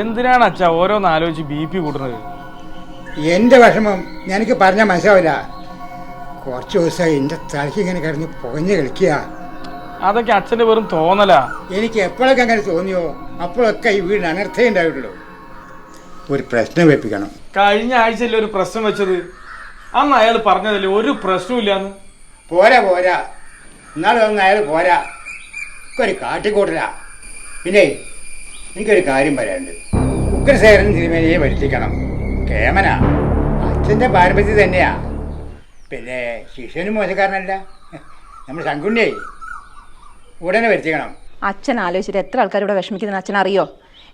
എന്തിനാണ് അച്ഛാ ഓരോന്ന് ആലോചിച്ച് ബി പി കൂടുന്നത്? എന്റെ വിഷമം എനിക്ക് പറഞ്ഞാൽ മനസ്സിലാവില്ല. കുറച്ച് ദിവസമായി എന്റെ തലയ്ക്ക് ഇങ്ങനെ കിടന്ന് പൊഞ്ഞ് കളിക്കുക അതൊക്കെ അച്ഛന്റെ വെറും തോന്നലാ. എനിക്ക് എപ്പോഴൊക്കെ അങ്ങനെ തോന്നിയോ അപ്പോഴൊക്കെ ഈ വീട് അനർത്ഥമേ ഉണ്ടായിട്ടുള്ളൂ. ഒരു പ്രശ്നം വെപ്പിക്കണം. കഴിഞ്ഞ ആഴ്ചയല്ലേ ഒരു പ്രശ്നം വെച്ചത്? അന്ന് അയാൾ പറഞ്ഞതല്ലേ ഒരു പ്രശ്നമില്ലാന്ന് പോരാ പോരാ. എന്നാലും അന്ന് അയാൾ പോരാ. ഒരു കാട്ടിക്കൂട്ടല. പിന്നെ എനിക്കൊരു കാര്യം പറയാനുണ്ട്. ഉഗ്രസേരൻ തിരുമേനിയെ വരുത്തിക്കണം. കേമന. അച്ഛന്റെ പാരമ്പര്യം തന്നെയാ. പിന്നെ ശിഷ്യനും മോശക്കാരനല്ല. നമ്മൾ ശങ്കുണ്ണിയെ ഉടനെ വരുത്തിക്കണം. അച്ഛൻ ആലോചിച്ചിട്ട് എത്ര ആൾക്കാർ ഇവിടെ വിഷമിക്കുന്ന അച്ഛൻ അറിയോ?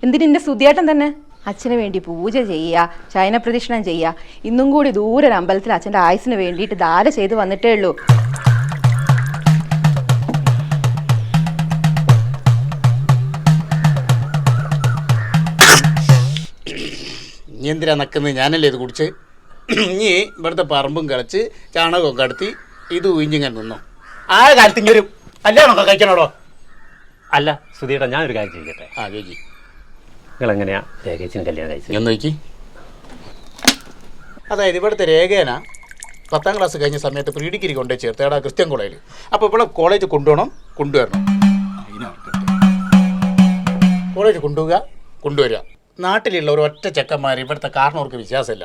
എന്തിന് എന്റെ സുധിയേട്ടൻ തന്നെ? അച്ഛന് വേണ്ടി പൂജ ചെയ്യുക ചൈന പ്രദക്ഷിണം ചെയ്യുക. ഇന്നും കൂടി ദൂരെ ഒരു അമ്പലത്തിൽ അച്ഛന്റെ ആയുസിന് വേണ്ടിയിട്ട് ദാര ചെയ്ത് വന്നിട്ടേ ഉള്ളൂ. എന്തിനാ നക്കുന്നത് ഞാനല്ലേ ഇത് കുടിച്ച്? ഇനി ഇവിടുത്തെ പറമ്പും കളിച്ച് ചാണകവും കടത്തി ഇത് ഉയിഞ്ഞിങ്ങനെ നിന്നു. ആ കാലത്ത് ഇങ്ങനെ ഒരു കല്യാണമൊക്കെ കഴിക്കണോടോ? അല്ല സുധീട ഞാനൊരു കാര്യം ചോദിക്കട്ടെ? ആ ചേച്ചി നിങ്ങൾ എങ്ങനെയാ രേഖേച്ചിന് കല്യാണം കഴിച്ചത്? ഞാൻ നോക്കി. അതായത് ഇവിടുത്തെ രേഖേന പത്താം ക്ലാസ് കഴിഞ്ഞ സമയത്ത് പ്രീ ഡിഗ്രി കൊണ്ടുപോയി ചേർത്ത്. ക്രിസ്ത്യൻ കോളേജിൽ അപ്പോൾ ഇവിടെ കോളേജ് കൊണ്ടുപോകണം കൊണ്ടുവരണം. കോളേജ് കൊണ്ടുപോവുക കൊണ്ടുവരിക. നാട്ടിലുള്ള ഒരു ഒറ്റ ചെക്കന്മാർ ഇവിടുത്തെ കാരണവർക്ക് വിശ്വാസമില്ല.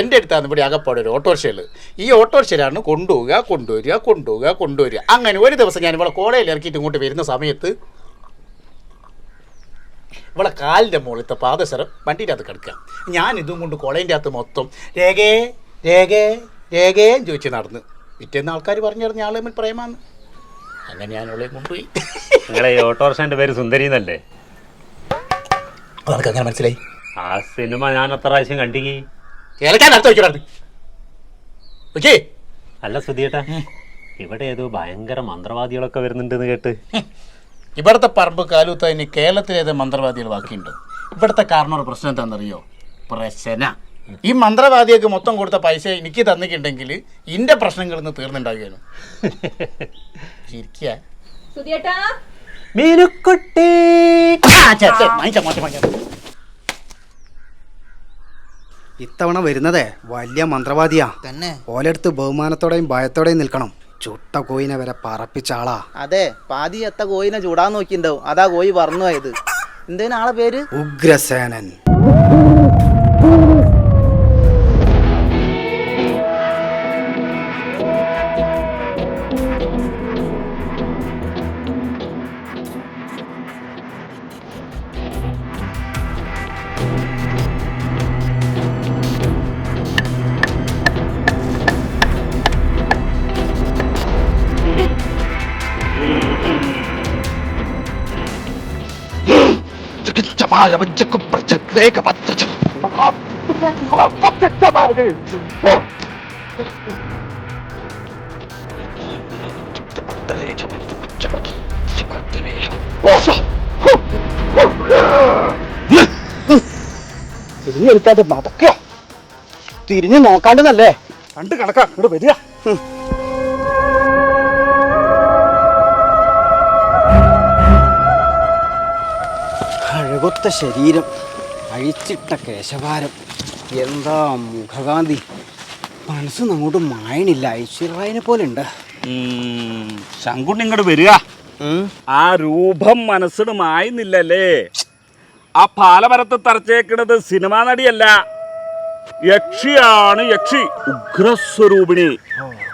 എന്റെ അടുത്താണ് ഇവിടെ അകപ്പാട് ഒരു ഓട്ടോറിക്ഷയിൽ ഈ ഓട്ടോറിക്ഷയിലാണ് കൊണ്ടുപോവുക കൊണ്ടുവരിക കൊണ്ടുപോവുക കൊണ്ടുവരിക. അങ്ങനെ ഒരു ദിവസം ഞാൻ ഇവിടെ കോളേജിൽ ഇറക്കിയിട്ട് ഇങ്ങോട്ട് വരുന്ന സമയത്ത് ഇവിടെ കാലിന്റെ മുകളിലത്തെ പാദസരം വണ്ടിന്റെ അകത്ത് കിടക്കുക. ഞാൻ ഇതും കൊണ്ട് കോളേജിന്റെ അകത്ത് മൊത്തം രേഖേ രേഖേ രേഖേന്ന് ചോദിച്ച് നടന്ന്. പിറ്റേന്ന് ആൾക്കാർ പറഞ്ഞു തരുന്ന ആളെ തമ്മിൽ പ്രേമാന്ന്. അങ്ങനെ ഞാൻ അവളെ കൊണ്ടുപോയി. നിങ്ങളെ ഓട്ടോറിക്ഷന്റെ പേര് സുന്ദരി എന്നല്ലേ അതൊക്കെ അങ്ങനെ മനസ്സിലായി? ആ സിനിമ ഞാൻ അത്ര പ്രാവശ്യം കണ്ടിങ്ങി. കേൾക്കാൻ അടുത്ത് വയ്ക്കണത് ഓക്കേ അല്ല സുധിയേട്ടാ ഇവിടെ ഏതോ ഭയങ്കര മന്ത്രവാദികളൊക്കെ വരുന്നുണ്ടെന്ന് കേട്ട്. ഇവിടുത്തെ പറമ്പ് കാലൂത്ത ഇനി കേരളത്തിലേത് മന്ത്രവാദികൾ ബാക്കിയുണ്ട്. ഇവിടുത്തെ കാരണം പ്രശ്നം എന്താണെന്നറിയോ? പ്രശ്ന. ഈ മന്ത്രവാദിയൊക്കെ മൊത്തം കൊടുത്ത പൈസ എനിക്ക് തന്നിട്ടുണ്ടെങ്കിൽ ഇന്റെ പ്രശ്നങ്ങളിൽ നിന്ന് തീർന്നുണ്ടാവുകയാണ്. ചിരിക്കുക മീനുക്കുട്ടി. ഇത്തവണ വരുന്നതേ വലിയ മന്ത്രവാദിയാ. തന്നെ. ഓലെടുത്ത് ബഹുമാനത്തോടെയും ഭയത്തോടെയും നിൽക്കണം. ചുട്ട കോയിനെ വരെ പറപ്പിച്ച ആളാ. അതെ പാതി എത്ത കോയിനെ ചൂടാൻ നോക്കിണ്ടാവും. അതാ കോയി പറഞ്ഞു പോയത് എന്തേനാളെ ആളെ പേര്? ഉഗ്രസേനൻ. തിരിഞ്ഞെടുക്കാതെ മതക്കോ തിരിഞ്ഞു നോക്കാണ്ടെന്നല്ലേ കണ്ട് കണക്കാ ഇങ്ങോട്ട് വരിക. അഴകൊത്ത ശരീരം അഴിച്ചിട്ട കേശഭാരം. എന്താ മുഖകാന്തി? മനസ്സൊന്നും അങ്ങോട്ട് മായണില്ല. ഐശ്വര്യനെ പോലെ ഉണ്ട് ശങ്കുണ്ണി ഇങ്ങോട്ട് വരിക. ആ രൂപം മനസ്സിന് മായുന്നില്ലല്ലേ? ആ പാലമരത്ത് തറച്ചേക്കണത് സിനിമാ നടിയല്ല. യക്ഷിയാണ് യക്ഷി ഉഗ്രസ്വരൂപിണി.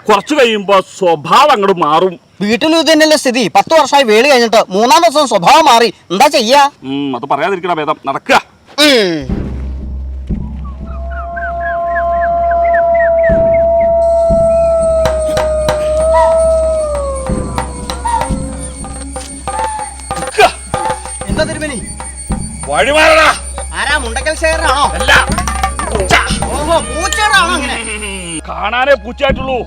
കുറച്ചു കഴിയുമ്പോ സ്വഭാവം അങ്ങോട്ട് മാറും. വീട്ടിലും ഇത് തന്നെയല്ലേ സ്ഥിതി. പത്ത് വർഷമായി വേളി കഴിഞ്ഞിട്ട് മൂന്നാം ദിവസം സ്വഭാവം മാറി. എന്താ ചെയ്യാ? അത് പറയാതിരിക്കണ ഭേദം. നടക്കുക. എന്താ തിരുമേനി? വഴിമാറടാ. ആരാ മുണ്ടക്കൽ ശേഖരനാണോ അല്ല. ഓഹോ പൂച്ചയാണോ അങ്ങനെ? കാണാനേ പൂച്ചായിട്ടുള്ളൂ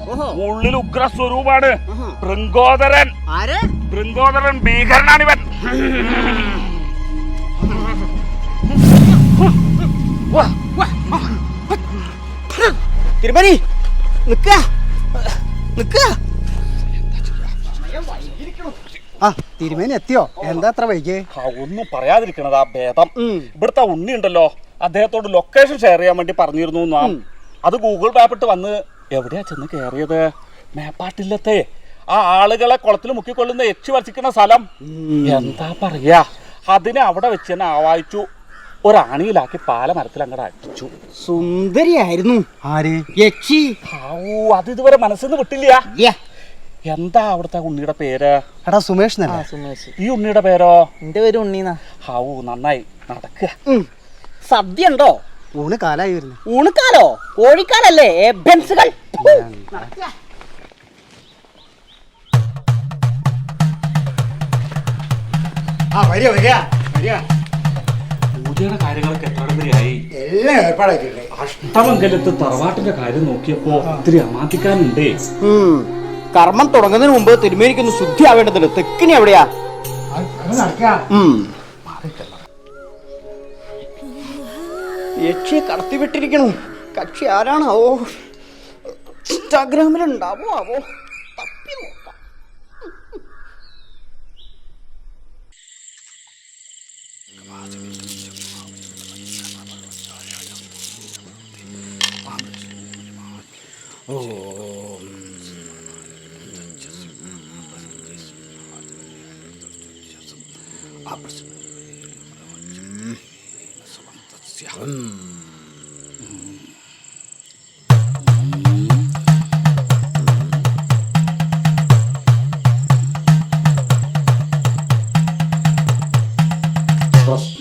ഉള്ളിൽ ഉഗ്ര സ്വരൂപാണ് ബൃങ്കോദരൻ ആര്? ബൃങ്കോദരൻ ഭീകരനാണിവൻ. തിരുമണി നിക്ക നിക്ക ആ തിരുമേനി എത്തിയോ? എന്താ അത്ര വൈകിയേ? ആ, ഒന്നും പറയാതിരിക്കണതാ ഭേദം. ഇവിടുത്തെ ഉണ്ണി ഉണ്ടല്ലോ അദ്ദേഹത്തോട് ലൊക്കേഷൻ ഷെയർ ചെയ്യാൻ വേണ്ടി പറഞ്ഞിരുന്നു നാം അത് ഗൂഗിൾ മാപ്പ് ഇട്ട് വന്ന് എവിടെയാ ചെന്ന് കയറിയത് മേപ്പാട്ടില്ലത്തെ ആ ആളുകളെ കുളത്തിൽ മുക്കിക്കൊള്ളുന്ന എച്ച് വരച്ചിക്കുന്ന സ്ഥലം. എന്താ പറയാ? അതിനെ അവിടെ വെച്ച് തന്നെ ആവാഹിച്ചു. ഒരാണിയിലാക്കി പാല മരത്തിൽ അങ്ങോട്ട് അടിച്ചു. സുന്ദരിയായിരുന്നു. ആര്? യക്ഷി ഓ അത് ഇതുവരെ മനസ്സിൽ നിന്ന് വിട്ടില്ല എന്താ അവിടുത്തെ ഉണ്ണിയുടെ പേര്? എടാ സുമേഷ് സുമേഷ്. ഈ ഉണ്ണിയുടെ പേരോ? എന്റെ പേര് ഉണ്ണീന്നാ ഹാവൂ നന്നായി. നടക്കുക സദ്യ ഉണ്ടോ ഊണ് കാലായി വരുന്നു. ഊണുകാലോ കോഴിക്കാലല്ലേ? ബെൻസുകൾ. ആ വരിക വരിക വരിക. പൂജയുടെ കാര്യങ്ങളൊക്കെ എത്ര വരെയായി എല്ലാം ഏർപ്പാടാക്കിയിട്ടുണ്ട് അഷ്ടമംഗലത്ത് തറവാട്ടിന്റെ കാര്യം നോക്കിയപ്പോ ഒത്തിരി അമാത്തിക്കാനുണ്ടേ കർമ്മം തുടങ്ങുന്നതിന് മുമ്പ് തിരുമേനിക്കൊന്ന് ശുദ്ധി ആവേണ്ടതുണ്ട് തെക്കിനി എവിടെയാ? അത് യക്ഷിയെ കടത്തിവിട്ടിരിക്കണു. കക്ഷി ആരാണാവോ? ഇൻസ്റ്റാഗ്രാമിലുണ്ടാവോ ആവോ? തപ്പി നോക്കാം.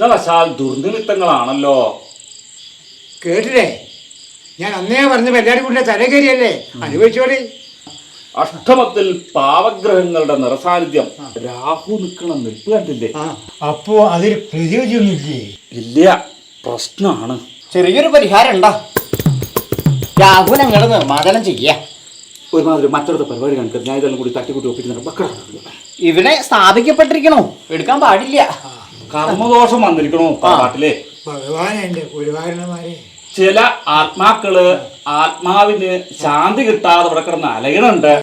പ്രശ്നവശാൽ ദുർനിമിത്തങ്ങളാണല്ലോ? കേട്ടില്ലേ? ഞാൻ അന്നേ പറഞ്ഞ എല്ലാവരും കൂടെ തല കയറിയല്ലേ? അനുഭവിച്ചോളി. അഷ്ടമത്തിൽ പാവഗ്രഹങ്ങളുടെ നിറസാന്നിധ്യം. രാഹു നിൽക്കണം നിൽപ്പ് കണ്ടില്ലേ? അപ്പോ അതിൽ പ്രതിവിധിയൊന്നുമില്ലേ ഇല്ല. പ്രശ്നമാണ് ചെറിയൊരു പരിഹാരം ഉണ്ടോ? രാഹു ഞങ്ങൾ നിർമ്മാതനം ചെയ്യ. ഒരുമാതിരി മറ്റൊരു പരിപാടി കണ്ടിട്ട് ഞാൻ ഇതെല്ലാം കൂടി തട്ടിക്കൂട്ടി ഒപ്പിച്ച് ഇവനെ സ്ഥാപിക്കപ്പെട്ടിരിക്കണോ. എടുക്കാൻ പാടില്ല. കർമ്മദോഷം വന്നിരിക്കണോ ഭഗവാൻ ഗുരുവായൂരന്മാരെ. ചില ആത്മാക്കൾ ആത്മാവിന് ശാന്തി കിട്ടാതെ ഇവിടെ കിടന്ന് അലയണുണ്ട്.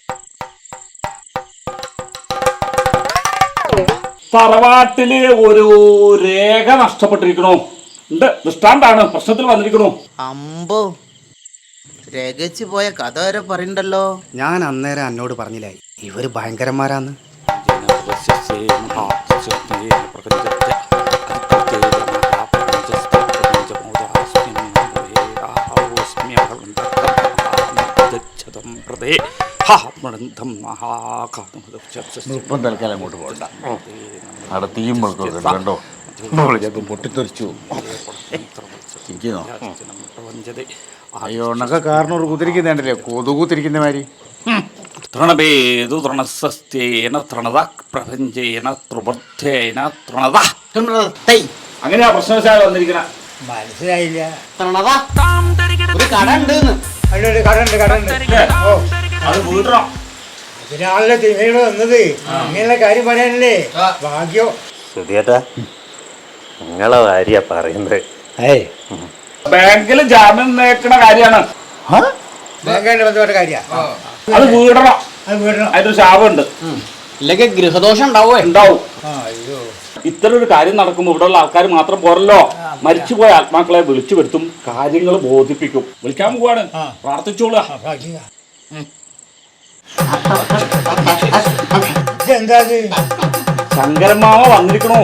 തറവാട്ടിൽ ഒരു രേഖ നഷ്ടപ്പെട്ടിരിക്കണോ. ഉണ്ട്. ദൃഷ്ടാന്താണ്. പ്രശ്നത്തിൽ വന്നിരിക്കണു. അമ്പോ രകച്ചു പോയ കഥ വരെ പറയണ്ടല്ലോ. ഞാൻ അന്നേരം എന്നോട് പറഞ്ഞില്ലേ ഇവർ ഭയങ്കരന്മാരാന്ന്. ഇപ്പം തൽക്കാലം അങ്ങോട്ട് പോകണ്ട. അവിടെ തീയും കണ്ടോ? പൊട്ടിത്തെറിച്ചു. ഇരിക്കുന്നോ? അയ്യോ ഉണക്ക കാരണം ഒരു കുതിരിക്കുന്നുണ്ടല്ലേ കൊതുകു തിരിക്കുന്ന മാതിരി തൃണഭേതു തൃണസസ്തേന തൃണത പ്രപഞ്ചേന ത്രിപർത്ഥേന തൃണത. അങ്ങനെയാ പ്രശ്നവശാൽ വന്നിരിക്കണ. മനസ്സിലായില്ല. തണതാ. ഒരു കട ഉണ്ട് അവിടെ കടണ്ട് കടണ്ട് ഓ. അത് അതിനാണല്ലോ വന്നത്. ഇങ്ങനെയുള്ള കാര്യം പറയാനല്ലേ? ഭാഗ്യോ. സുധിയേട്ടാ നിങ്ങളെ ഭാര്യ പറയുന്നത്. ഏയ്. ബാങ്കിൽ ജാമ്യം നേക്കണ കാര്യമാണ്. ബാങ്കായിട്ട് ബന്ധപ്പെട്ട കാര്യ? അത് വീടണം അത് വീടണം ശാപമുണ്ട്. ഇല്ലെങ്കിൽ ഗൃഹദോഷം ഉണ്ടാവേ ഉണ്ടാവും. ആ അയ്യോ. ഇത്തരം ഒരു കാര്യം നടക്കുമ്പോൾ ഇവിടെയുള്ള ആൾക്കാർ മാത്രം പോരല്ലോ. മരിച്ചുപോയ ആത്മാക്കളെ വിളിച്ചു വരുത്തും കാര്യങ്ങൾ ബോധിപ്പിക്കും. വിളിക്കാൻ പോവാണ്. പ്രാർത്ഥിച്ചോളൂ. ഇത് ശങ്കരമാമ വന്നിരിക്കണോ.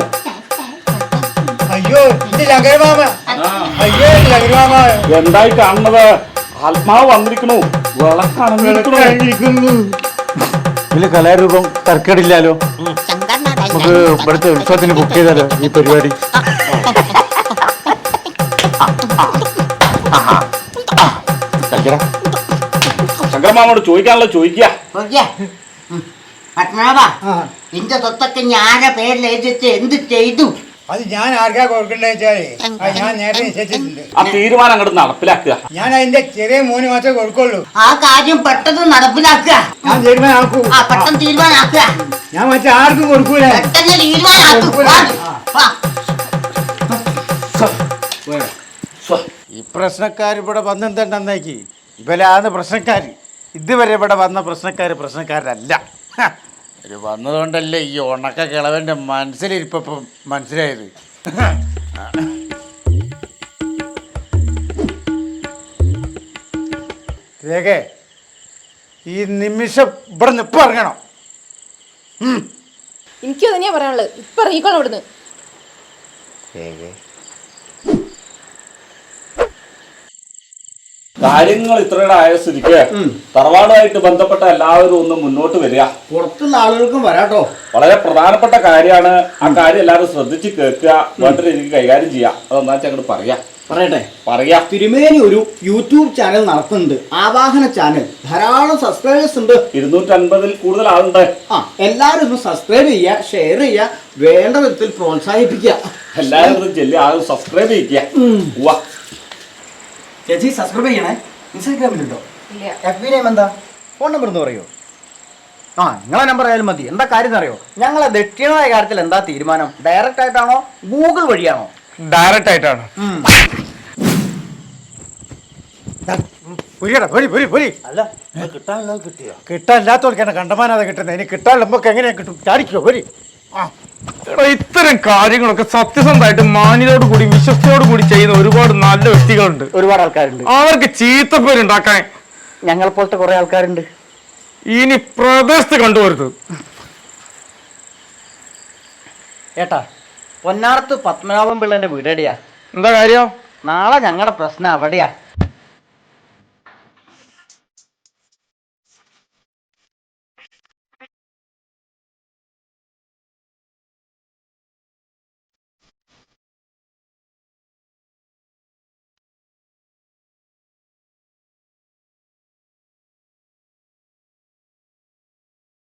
അയ്യോ ഇത് ശങ്കരമാമ അയ്യോ ഇത് ശങ്കരമാമ എന്തായി കാണുന്നത്? ആത്മാവ് വന്നിരിക്കണു. ഇതിൽ കലാരൂപം തർക്കടില്ലാലോ? നമുക്ക് ഇവിടുത്തെ ഉത്സവത്തിന് ബുക്ക് ചെയ്താലോ ഈ പരിപാടി? ശങ്കരമാമോട് ചോദിക്കാനുള്ള ചോദിക്കുക. പത്മനാഭ നിന്റെ സ്വത്തൊക്കെ ഞാനെ പേരിൽ എഴുതിച്ച് എന്ത് ചെയ്തു? അത് ഞാൻ ആർക്കാ കൊടുക്കണ്ടെന്ന് വെച്ചാൽ? അത് ഞാൻ നേരത്തെ നിശ്ചയിച്ചിട്ടുണ്ട് ആ തീരുമാനം അങ്ങോട്ട് നടപ്പിലാക്കുക. ഞാൻ അതിന്റെ ചെറിയ മൂന്ന് മാത്രമേ കൊടുക്കുള്ളൂ. ആ കാര്യം പെട്ടെന്ന് നടപ്പിലാക്കുക. ഞാൻ തീരുമാനാക്കൂ. ആ പെട്ടെന്ന് തീരുമാനാക്കുക. ഞാൻ മറ്റേ ആർക്കും കൊടുക്കൂല. പെട്ടെന്ന് വാ. വാ. ഈ പ്രശ്നക്കാർ ഇവിടെ വന്നെന്തുണ്ടെന്നാക്കി? ഇവരാണ് പ്രശ്നക്കാർ ഇതുവരെ ഇവിടെ വന്ന പ്രശ്നക്കാർ പ്രശ്നക്കാരല്ല. ഒരു വന്നതുകൊണ്ടല്ലേ ഈ ഉണക്ക കിളവന്റെ മനസ്സിലിരിപ്പം മനസ്സിലായത്. രേഖേ ഈ നിമിഷം ഇവിടെ നിന്ന് ഇപ്പം ഇറങ്ങണം. എനിക്ക് തന്നെയാ പറയാനുള്ളത്. ഇപ്പൊ ഇറങ്ങിക്കോളാം ഇവിടുന്ന് കാര്യങ്ങൾ ഇത്രയുടെ ആയ സ്ഥിതിക്ക് തറവാടുമായിട്ട് ബന്ധപ്പെട്ട എല്ലാവരും ഒന്ന് മുന്നോട്ട് വരിക. പുറത്തുള്ള ആളുകൾക്കും വരാട്ടോ. വളരെ പ്രധാനപ്പെട്ട കാര്യമാണ് ആ കാര്യം എല്ലാവരും ശ്രദ്ധിച്ച് കേൾക്കുക വേണ്ട രീതിക്ക് കൈകാര്യം ചെയ്യുക. അതൊന്നാ അങ്ങോട്ട് പറയാ. പറയട്ടെ. പറയാ. തിരുമേനി ഒരു യൂട്യൂബ് ചാനൽ നടത്തുന്നുണ്ട്. ആവാഹന ചാനൽ. ധാരാളം സബ്സ്ക്രൈബേഴ്സ് ഉണ്ട്. ഇരുന്നൂറ്റൻപതിൽ കൂടുതൽ ആളുണ്ട്. ആ എല്ലാവരും ഒന്ന് സബ്സ്ക്രൈബ് ചെയ്യുക ഷെയർ ചെയ്യുക വേണ്ട വിധത്തിൽ പ്രോത്സാഹിപ്പിക്കുക. എല്ലാവരും ചെല്ലി ആളും സബ്സ്ക്രൈബ് ഉവ്വ. ചേച്ചി സബ്സ്ക്രൈബ് ചെയ്യണേ. ഇൻസ്റ്റാഗ്രാമിലുണ്ടോ? എഫ് ബി നെയിം എന്താ? ഫോൺ നമ്പർ ഒന്ന് പറയോ? ആ നിങ്ങളെ നമ്പർ ആയാലും മതി. എന്താ കാര്യം അറിയോ ഞങ്ങളെ ദക്ഷിണമായ കാര്യത്തിൽ എന്താ തീരുമാനം? ഡയറക്റ്റ് ആയിട്ടാണോ? ഗൂഗിൾ വഴിയാണോ? ഡയറക്റ്റ് ആയിട്ടാണ്. അല്ല കിട്ടിയോ? കിട്ടാനില്ലാത്തവർക്കാണ് കണ്ടമാനാതെ കിട്ടുന്നത്. ഇനി കിട്ടാൻ നമുക്ക് എങ്ങനെയാ കിട്ടും? ചാടിക്കോ ഒരു ആ. എടാ, ഇത്തരം കാര്യങ്ങളൊക്കെ സത്യസന്ധമായിട്ട് മാന്യതയോട് കൂടി വിശ്വസ്തയോട് കൂടി ചെയ്യുന്ന ഒരുപാട് നല്ല വ്യക്തികളുണ്ട്. ഒരുപാട് ആൾക്കാരുണ്ട്. അവർക്ക് ചീത്തപ്പേരുണ്ടാക്കാൻ. ഞങ്ങളെ പോലത്തെ കുറെ ആൾക്കാരുണ്ട്. ഇനി പ്രദേശത്ത് കണ്ടുവരുത്. ഏട്ടാ പൊന്നാറത്ത് പത്മനാഭൻ പിള്ളേന്റെ വീടെടിയാ എന്താ കാര്യം? നാളെ ഞങ്ങളുടെ പ്രശ്നം അവിടെയാ.